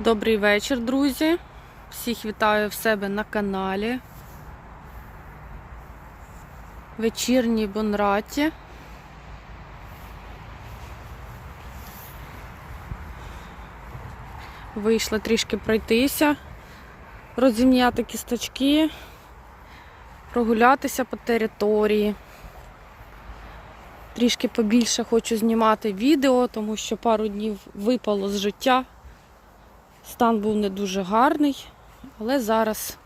Добрий вечір, друзі. Всіх вітаю в себе на каналі. Вечірній Бонраті. Вийшла трішки пройтися, розім'яти кісточки, прогулятися по території. Трішки побільше хочу знімати відео, тому що пару днів випало з життя. Стан був не дуже гарний, але зараз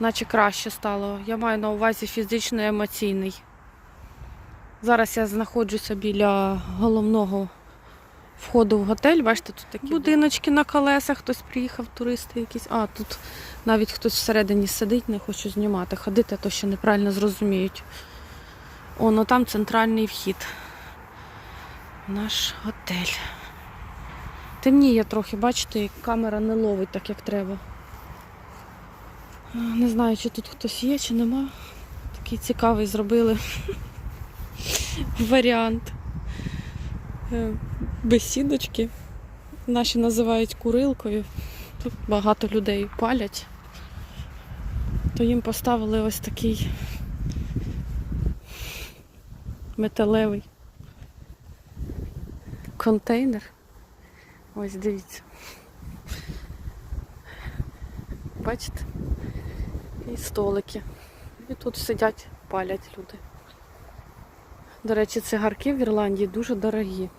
наче краще стало. Я маю на увазі фізично емоційний. Зараз я знаходжуся біля головного входу в готель. Бачите, тут такі будиночки на колесах, хтось приїхав, туристи якісь. А, тут навіть хтось всередині сидить, не хочу знімати. Ходити, то ще неправильно зрозуміють. Оно там центральний вхід. Наш готель. Темніє трохи, бачите, камера не ловить так, як треба. Не знаю, чи тут хтось є, чи нема. Такий цікавий зробили варіант. Е, Бесідочки. Наші називають курилкою. Тут багато людей палять. То їм поставили ось такий металевий контейнер. Ось дивіться. Бачите? І столики. І тут сидять, палять люди. До речі, цигарки в Ірландії дуже дорогі.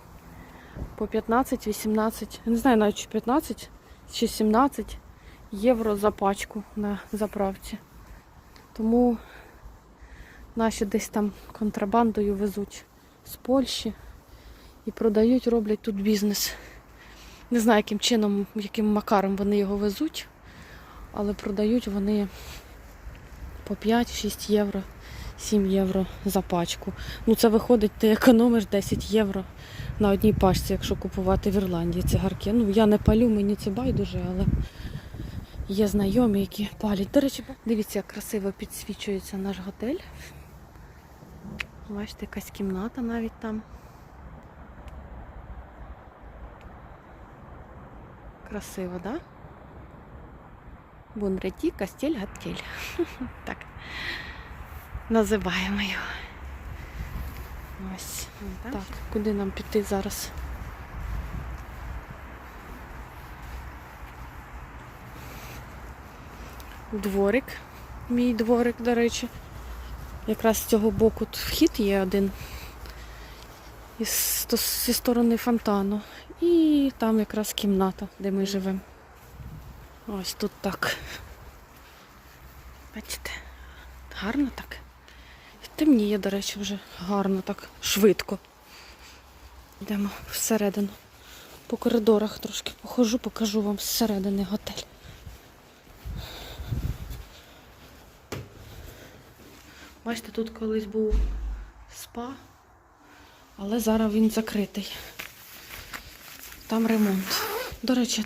По 15-18, не знаю навіть чи 15 чи 17 євро за пачку на заправці. Тому наші десь там контрабандою везуть з Польщі і продають, роблять тут бізнес. Не знаю, яким чином, яким макаром вони його везуть, але продають вони по 5-6 євро, 7 євро за пачку. Ну це виходить, ти економиш 10 євро на одній пачці, якщо купувати в Ірландії цигарки. Ну я не палю, мені це байдуже, але є знайомі, які палять. До речі, дивіться, як красиво підсвічується наш готель. Бачите, якась кімната навіть там. Красиво, да? Бунреті, кастель, гаттель. Так. Називаємо його. Ось. Так, куди нам піти зараз? Дворик. Мій дворик, до речі. Якраз з цього боку тут вхід є один. Із, зі сторони фонтану. І там якраз кімната, де ми живемо. Ось тут так. Бачите? Гарно так. Темніє, до речі, вже гарно так, швидко. Йдемо всередину. По коридорах трошки похожу, покажу вам зсередини готель. Бачите, тут колись був спа, але зараз він закритий. Там ремонт. До речі,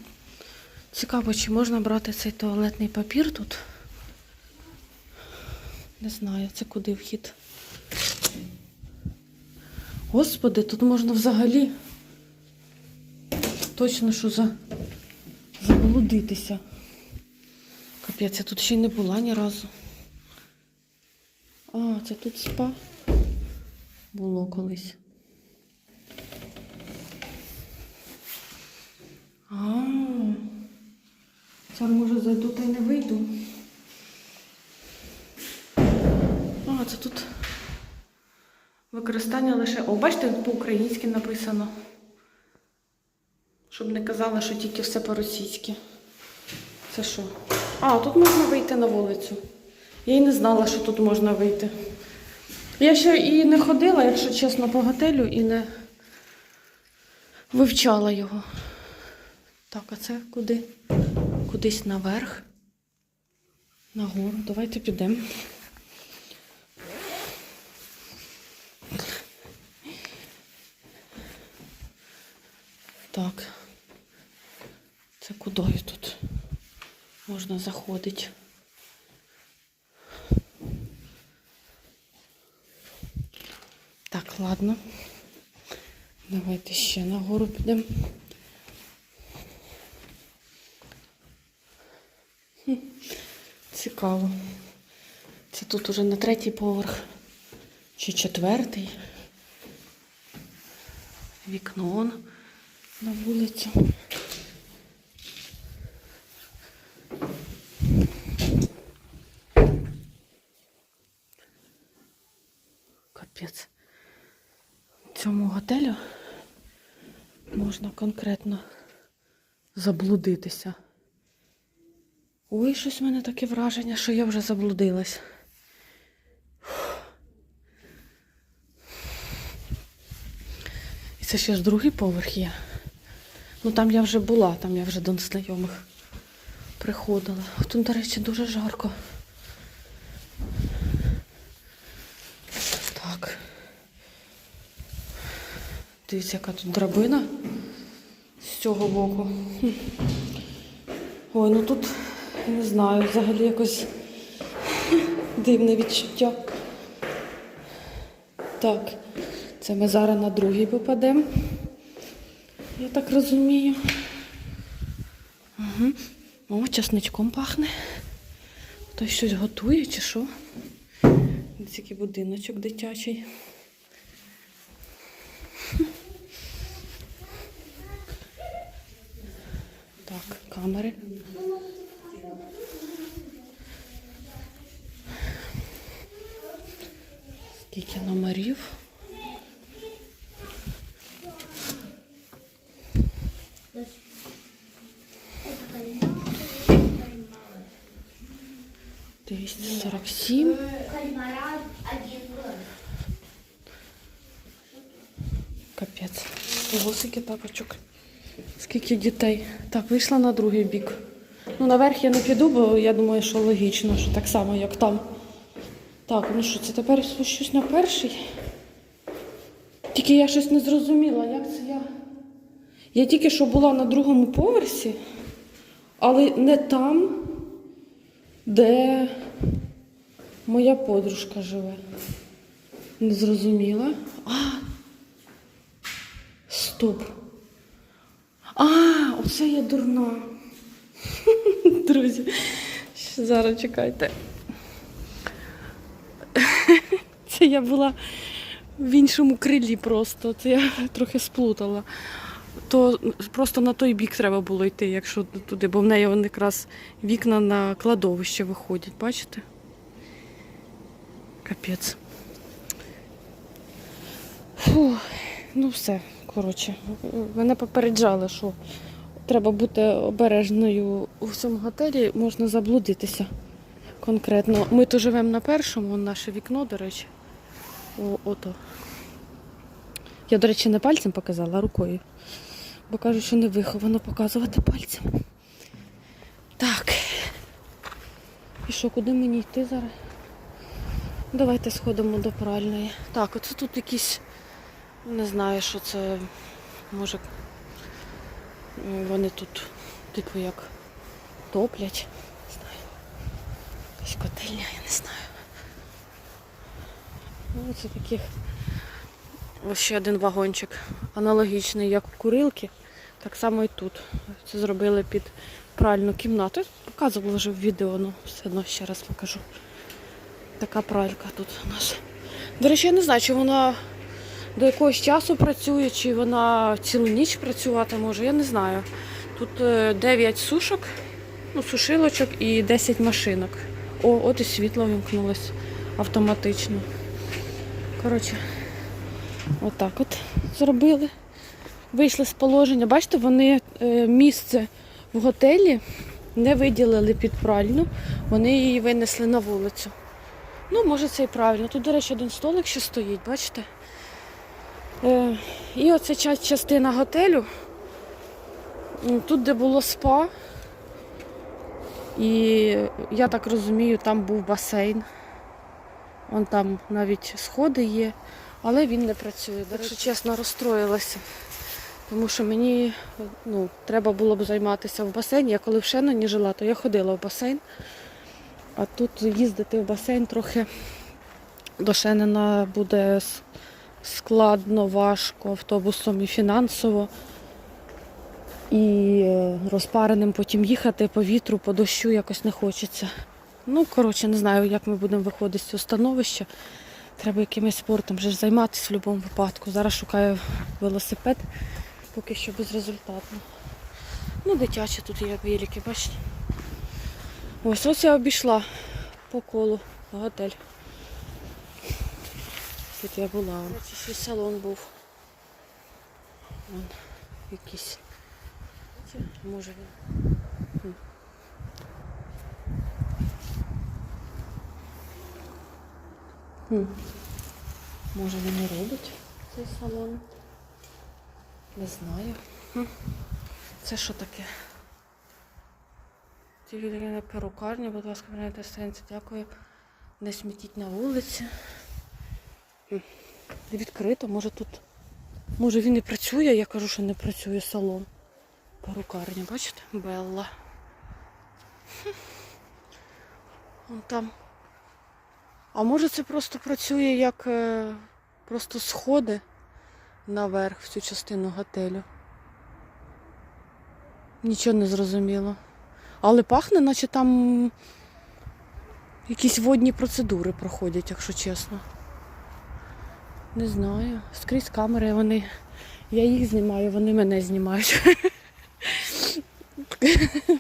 цікаво, чи можна брати цей туалетний папір тут. Не знаю, це куди вхід. Господи, тут можна взагалі точно що за... заблудитися. Капець, я тут ще й не була ні разу. А, це тут спа було колись. А, це може зайду та й не вийду. А, це тут використання лише. О, бачите, по-українськи написано. Щоб не казали, що тільки все по-російськи. Це що? А, тут можна вийти на вулицю. Я й не знала, що тут можна вийти. Я ще і не ходила, якщо чесно, по готелю і не вивчала його. Так, а це куди? Кудись наверх. Нагору. Давайте підемо. Так. Це кудою тут можна заходити? Так, ладно. Давайте ще нагору підемо. Цікаво. Це тут уже на третій поверх чи четвертий. Вікно он на вулицю. Капець. Цьому готелю можна конкретно заблудитися. Ой, щось в мене таке враження, що я вже заблудилась. І це ще ж другий поверх є. Ну там я вже була, там я вже до знайомих приходила. Тут, до речі, дуже жарко. Так. Дивіться, яка тут драбина з цього боку. Ой, ну тут не знаю, взагалі якось дивне відчуття. Так, це ми зараз на другий попадемо. Я так розумію. Угу. О, часничком пахне. Хтось щось готує чи що? Ось який будиночок дитячий. Так, камери. Скільки номерів? Двісті сорок сім. Капець. Ого, скільки тапочок. Скільки дітей. Так, вийшла на другий бік. Ну, наверх я не піду, бо я думаю, що логічно, що так само, як там. Так, ну що, це тепер спущусь на перший. Тільки я щось не зрозуміла, як це я. Я тільки що була на другому поверсі, але не там, де моя подружка живе. Не зрозуміла. А, Стоп. А, оце я дурна. Друзі, зараз чекайте. Це я була в іншому крилі просто. Це я трохи сплутала. То просто на той бік треба було йти, якщо туди, бо в неї вони якраз вікна на кладовище виходять, бачите? Капець. Ну все, коротше, мене попереджали, що треба бути обережною у цьому готелі, можна заблудитися конкретно. Ми то живемо на першому, наше вікно, до речі. О, ото. Я, до речі, не пальцем показала, а рукою. Бо кажуть, що не виховано показувати пальцем. Так. І що, куди мені йти зараз? Давайте сходимо до пральної. Так, оце тут якісь, не знаю, що це, може, вони тут, типу, як топлять. Не знаю. Якась котельня, я не знаю. Ну, це таких. Ще один вагончик. Аналогічний, як у курилки. Так само і тут. Це зробили під пральну кімнату. Показувала вже в відео, ну все одно ще раз покажу. Така пралька тут у нас. До речі, я не знаю, чи вона до якогось часу працює, чи вона цілу ніч працювати може, я не знаю. Тут 9 сушок, ну, сушилочок і 10 машинок. О, от і світло вимкнулось автоматично. Коротше, отак от зробили. Вийшли з положення. Бачите, вони е, місце в готелі не виділили під пральну, вони її винесли на вулицю. Ну, може, це і правильно. Тут, до речі, один столик ще стоїть, бачите? Е, і оце частина готелю. Тут, де було спа. І я так розумію, там був басейн. Вон там навіть сходи є, але він не працює. Якщо чесно, розстроїлася. Тому що мені ну, треба було б займатися в басейні. Я коли в Шеноні жила, то я ходила в басейн. А тут їздити в басейн трохи до Шенена буде складно, важко автобусом і фінансово. І е, розпареним потім їхати по вітру, по дощу якось не хочеться. Ну, коротше, не знаю, як ми будемо виходити з цього становища. Треба якимось спортом вже займатися в будь-якому випадку. Зараз шукаю велосипед, поки що безрезультатно. Ну, дитячі тут є великі, бачите. Ось ось я обійшла по колу готель. Тут я була. Ось ще салон був. Вон, якийсь. Може він. Хм. Може він і робить цей салон. Не знаю. Хм. Це що таке? Тільки перукарня, будь ласка, прийняти сенсі. Дякую. Не смітіть на вулиці. Хм. Відкрито, може тут. Може він і працює, я кажу, що не працює салон. Перукарня, бачите? Белла. Вон там. А може це просто працює як е, просто сходи наверх в цю частину готелю. Нічого не зрозуміло. Але пахне, наче там якісь водні процедури проходять, якщо чесно. Не знаю. Скрізь камери вони. Я їх знімаю, вони мене знімають.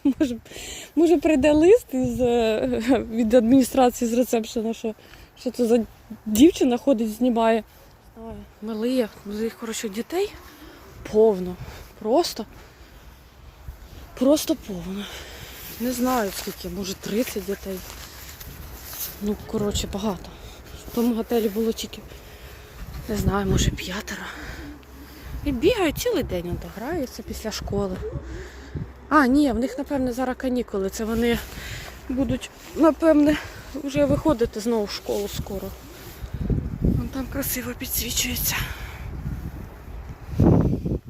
Може, може прийде лист із, е, від адміністрації з рецепшена, що, що це за дівчина ходить, знімає. Ой, Милиє, їх, коротше, дітей повно. Просто. Просто повно. Не знаю скільки, може 30 дітей. Ну, коротше, багато. В тому готелі було тільки, не знаю, може п'ятеро. І бігають цілий день, граються після школи. А, ні, в них, напевне, зараз канікули. Це вони будуть, напевне, вже виходити знову в школу скоро. Вон там красиво підсвічується.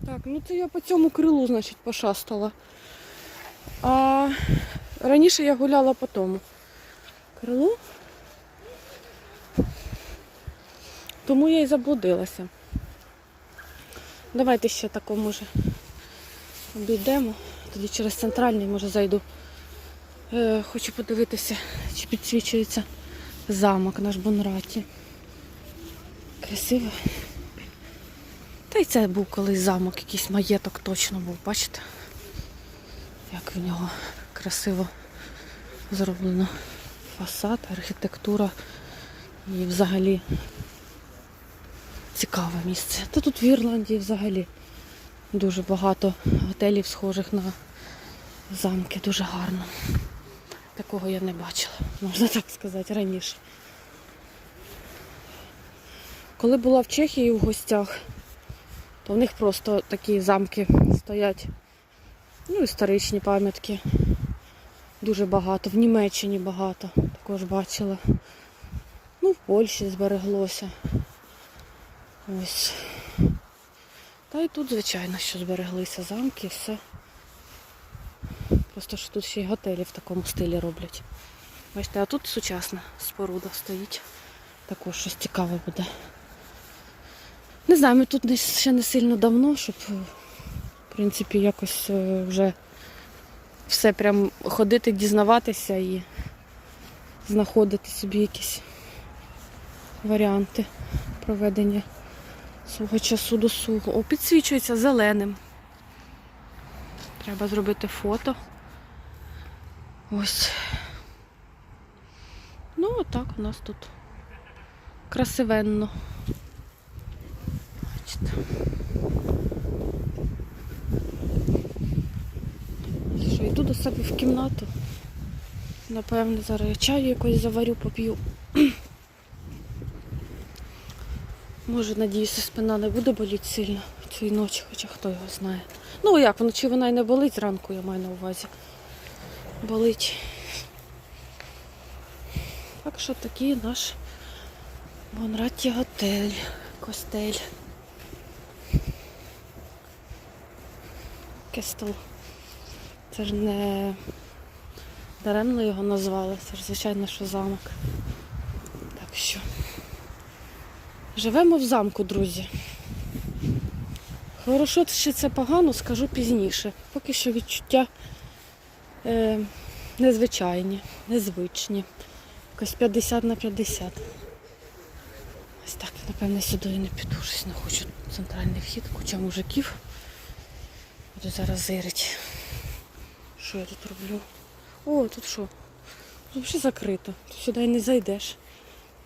Так, ну це я по цьому крилу, значить, пошастала. А раніше я гуляла по тому крилу. Тому я і заблудилася. Давайте ще тако, може, обійдемо. Тоді через центральний, може, зайду. Е, хочу подивитися, чи підсвічується замок наш Бонраті. Красиво. Та й це був колись замок, якийсь маєток точно був, бачите? Як в нього красиво зроблено фасад, архітектура і взагалі цікаве місце. Та тут в Ірландії взагалі дуже багато готелів, схожих на замки, дуже гарно. Такого я не бачила, можна так сказати, раніше. Коли була в Чехії в гостях, то в них просто такі замки стоять. Ну, історичні пам'ятки. Дуже багато. В Німеччині багато також бачила. Ну, в Польщі збереглося. Ось. Та і тут, звичайно, що збереглися замки, все. Просто що тут ще й готелі в такому стилі роблять. Бачите, а тут сучасна споруда стоїть. Також щось цікаве буде. Не знаю, ми тут ще не сильно давно, щоб е, в принципі якось е, вже все прям ходити, дізнаватися і знаходити собі якісь варіанти проведення свого часу досугу. О, підсвічується зеленим. Треба зробити фото. Ось. Ну, отак у нас тут красивенно. Бачите. Що, йду до себе в кімнату. Напевне, зараз я чаю якось заварю, поп'ю. Може, надіюся, спина не буде боліти сильно цієї ночі, хоча хто його знає. Ну як, вночі вона й не болить, зранку я маю на увазі. Болить. Так що такий наш Бонратті готель, костель. Кестел. Це ж не даремно його назвали, це ж звичайно, що замок. Так що. Живемо в замку, друзі. Хорошо, чи це погано, скажу пізніше. Поки що відчуття е, незвичайні, незвичні. Якось 50 на 50. Ось так, напевне, сюди і не піду, щось не хочу. Центральний вхід, куча мужиків. Буду зараз зирить. Що я тут роблю? О, тут що? Тут взагалі закрито. Тут сюди не зайдеш.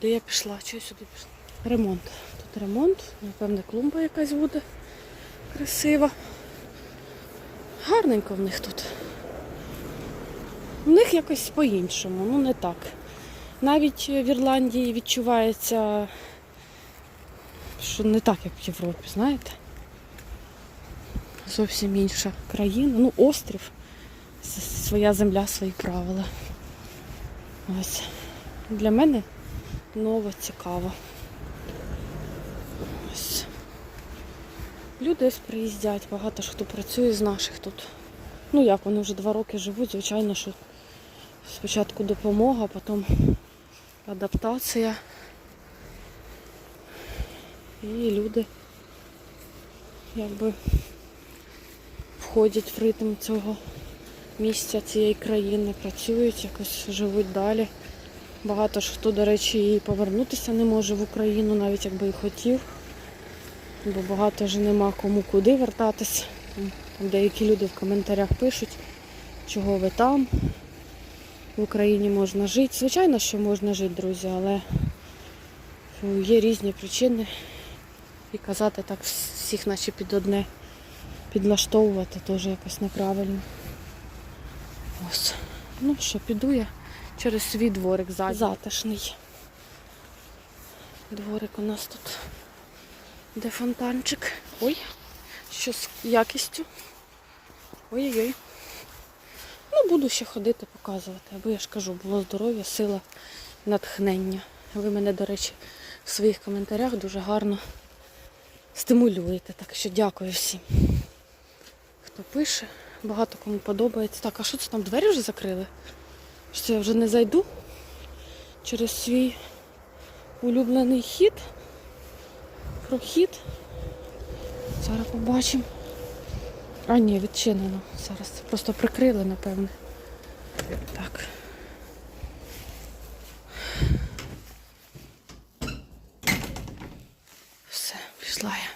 Де я пішла? Чого я сюди пішла? Ремонт. Тут ремонт, напевне, клумба якась буде красива. Гарненько в них тут. В них якось по-іншому, ну не так. Навіть в Ірландії відчувається, що не так, як в Європі, знаєте? Зовсім інша країна. Ну, острів, своя земля, свої правила. Ось. Для мене ново цікаво. Ось. Люди ось приїздять, багато ж хто працює з наших тут. Ну як, вони вже два роки живуть, звичайно, що спочатку допомога, потім адаптація. І люди якби входять в ритм цього місця, цієї країни, працюють, якось живуть далі. Багато ж хто, до речі, і повернутися не може в Україну, навіть якби і хотів. Бо багато вже нема кому куди вертатись. Там деякі люди в коментарях пишуть, чого ви там. В Україні можна жити. Звичайно, що можна жити, друзі, але ну, є різні причини. І казати так всіх наче під одне підлаштовувати теж якось неправильно. Ось. Ну що, піду я через свій дворик ззаді. Затишний. Дворик у нас тут. Де фонтанчик? Ой, що з якістю. Ой-ой-ой. Ну, буду ще ходити, показувати, аби я ж кажу, було здоров'я, сила, натхнення. Ви мене, до речі, в своїх коментарях дуже гарно стимулюєте. Так що дякую всім, хто пише. Багато кому подобається. Так, а що це там двері вже закрили? Що я вже не зайду через свій улюблений хід. Прохід. Зараз побачимо. А ні, відчинено. Зараз просто прикрили, напевне. Так. Все, пішла я.